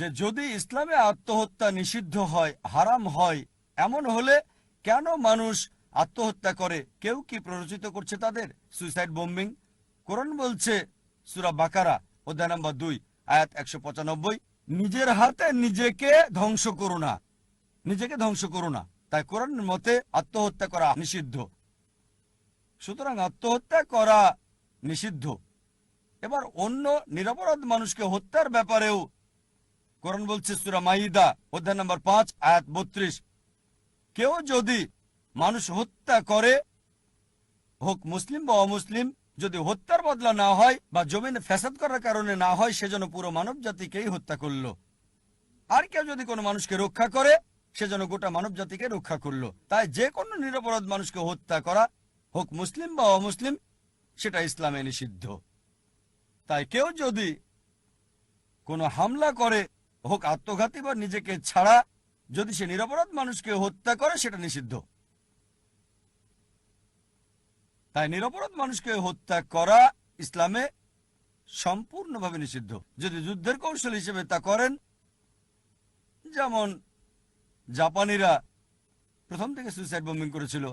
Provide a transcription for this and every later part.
যে যদি ইসলামে আত্মহত্যা নিষিদ্ধ হয়, হারাম হয়, এমন হলে কেন মানুষ আত্মহত্যা করে? কেউ কি প্ররোচিত করছে তাদের? সুইসাইড বোম্বিং কোরআন বলছে, সুরা বাকারা, অধ্যায় নম্বর দুই, আয়াত একশো পঁচানব্বই, নিজের হাতে নিজেকে ধ্বংস করো না। নিজেকে ধ্বংস করো না। তাই কোরআনের মতে আত্মহত্যা করা নিষিদ্ধ। সুতরাং আত্মহত্যা করা নিষিদ্ধ। এবার অন্য নিরপরাধ মানুষকে হত্যার ব্যাপারেও কোরআন বলছে সুরা মাইদা, অধ্যায় নম্বর পাঁচ, আয়াত বত্রিশ। কেউ যদি মানুষ হত্যা করে, হোক মুসলিম বা অমুসলিম, যদি হত্যার বদলা না হয় বা জমিনে ফ্যাসাদ করার কারণে না হয় সেজন্য পুরো মানব জাতিকেই হত্যা করল। আর কেউ যদি কোনো মানুষকে রক্ষা করে সেজন্য গোটা মানব জাতিকে রক্ষা করল। তাই যে কোনো নিরপরাধ মানুষকে হত্যা করা, হোক মুসলিম বা অমুসলিম, সেটা ইসলামে নিষিদ্ধ। তাই কেউ যদি কোনো হামলা করে হোক আত্মঘাতী বা নিজেকে ছাড়া, যদি সে নিরপরাধ মানুষকে হত্যা করে, সেটা নিষিদ্ধ। তাই নিরপরাধ মানুষকে হত্যা করা ইসলামে সম্পূর্ণভাবে নিষিদ্ধ। যদি যুদ্ধের কৌশল হিসেবে তা করেন, যেমন জাপানিরা প্রথম থেকে সুইসাইড বোম্বিং করেছিল।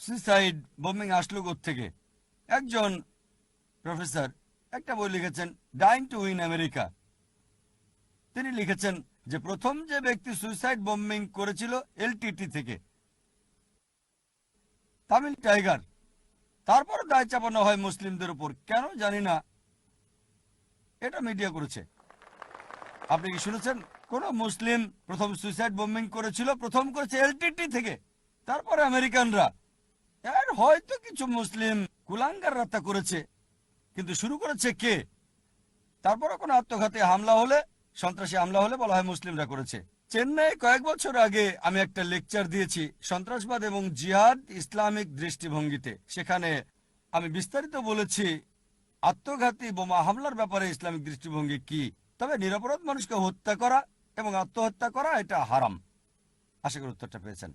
সুইসাইড বোম্বিং আসলো থেকে? একজন প্রফেসর একটা বই লিখেছেন ডাইং টু উইন আমেরিকা তিনি লিখেছেন যে প্রথম যে ব্যক্তি সুইসাইড বোম্বিং করেছিল এলটিটি থেকে। তামিল টাইগার, তারপর দায় চাপানো হয় মুসলিমদের উপর। কেন জানি না, এটা মিডিয়া করেছে। আপনি কি শুনেছেন? কোন মুসলিম প্রথম সুইসাইড বোম্বিং করেছিল, প্রথম করেছে এলটিটি থেকে। তারপরে আমেরিকানরা। এর হয়তো কিছু মুসলিম কুলাঙ্গাররা তা করেছে, কিন্তু শুরু করেছে কে? তারপরে কোনো আত্মঘাতী হামলা হলে সন্ত্রাসী হামলা হলে বলা হয় মুসলিমরা করেছে। চেন্নাই কয়েক বছর আগে আমি একটা লেকচার দিয়েছি সন্ত্রাসবাদ এবং জিহাদ ইসলামিক দৃষ্টিভঙ্গিতে। সেখানে আমি বিস্তারিত বলেছি, আত্মঘাতী বোমা হামলার ব্যাপারে ইসলামিক দৃষ্টিভঙ্গি কি? তবে নিরাপরাধ মানুষকে হত্যা করা এবং আত্মহত্যা করা এটা হারাম। আশা করি উত্তরটা পেয়েছেন।